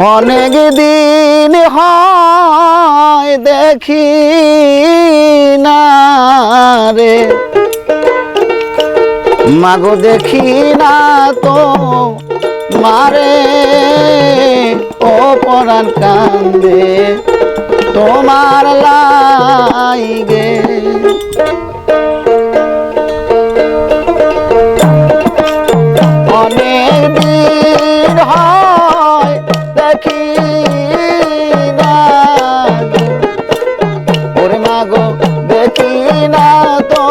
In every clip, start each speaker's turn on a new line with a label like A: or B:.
A: অনেক দিন হয় দেখি না রে। মাগো দেখি না তো মারে, ও পরাণ কান্দে, তোমার লাইগে। কিনা তো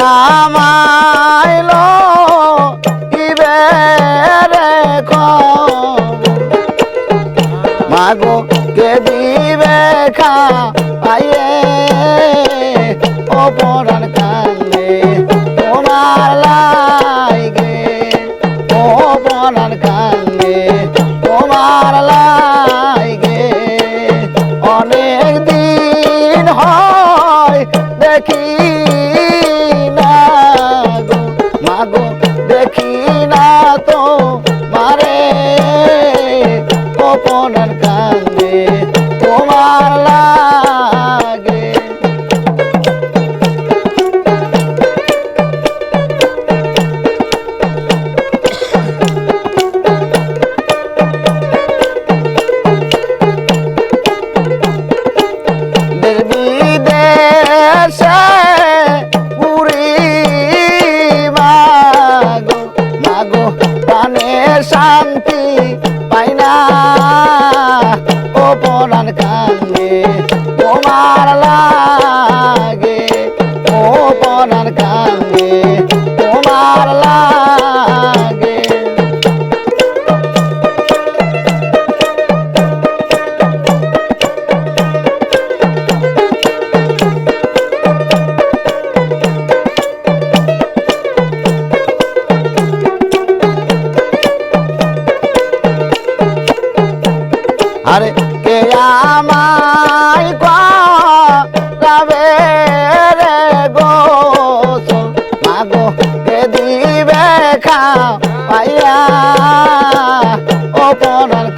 A: আমাইলো ইবেরে আইয়ে অপরা দেখি না তো। কান্দে তোমার লা রে গোসল মাগো কে দিবে খা পাইয়া অপরার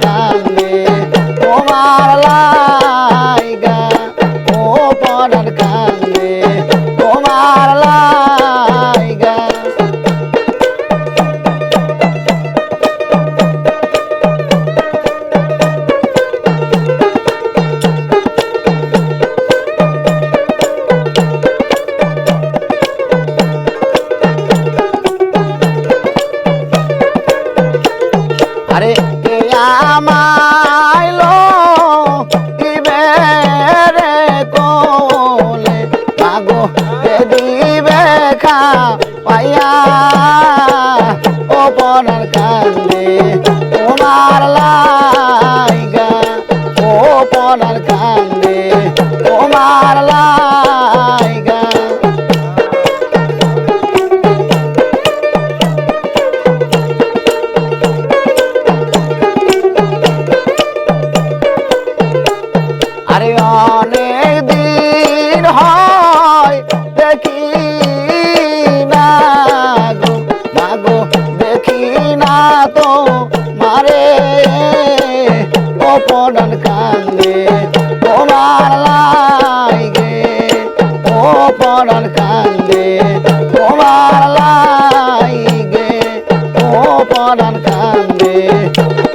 A: পরাণ কান্দে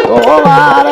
A: তোমার